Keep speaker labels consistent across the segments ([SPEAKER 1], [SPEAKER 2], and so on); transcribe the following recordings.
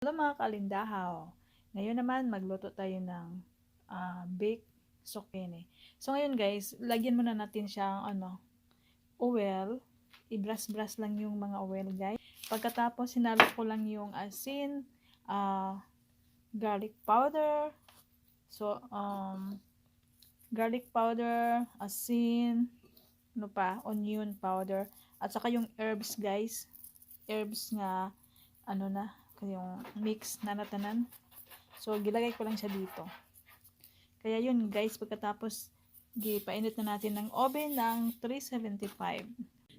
[SPEAKER 1] Hello mga kalindahaw. Ngayon naman magluto tayo ng ah, baked zucchini. So ngayon guys, lagyan muna natin siyang ano, oil. I-brush-brush lang yung mga oil guys. Pagkatapos sinalo ko lang yung asin, ah, garlic powder. So um garlic powder, asin, ano pa, onion powder, at saka yung herbs guys. Herbs nga ano na, yung mix na natanan. So, gilagay ko lang siya dito. Kaya yun guys, pagkatapos gipainit na natin ng oven ng 375.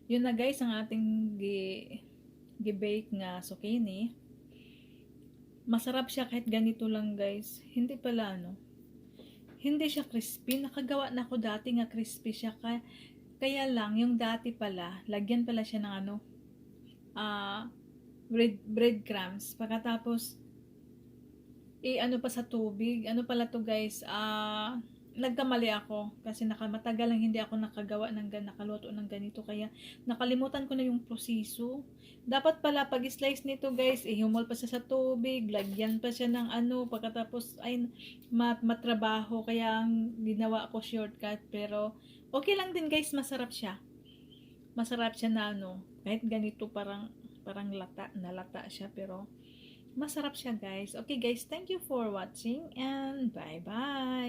[SPEAKER 1] Yun na guys, ang ating gi, gi-bake nga zucchini. Masarap siya kahit ganito lang guys. Hindi pala ano. Hindi siya crispy. Nakagawa na ako dati nga crispy siya. Kaya, kaya lang, yung dati pala, lagyan pala siya ng ano, ah, bread breadcrumbs. Pagkatapos eh ano pa sa tubig, ano pala to guys, ah nagkamali ako kasi nakamatagal lang hindi ako nakagawa ng gan nakaluto ng ganito kaya nakalimutan ko na yung proseso. Dapat pala pag slice nito guys, ihumol pa siya sa tubig, lagyan pa siya ng ano, pagkatapos ay mat matrabaho kaya ginawa ko shortcut pero okay lang din guys, masarap siya. Masarap siya na ano, kahit ganito parang parang lata, nalata siya pero masarap siya guys. Okay guys, thank you for watching and bye bye.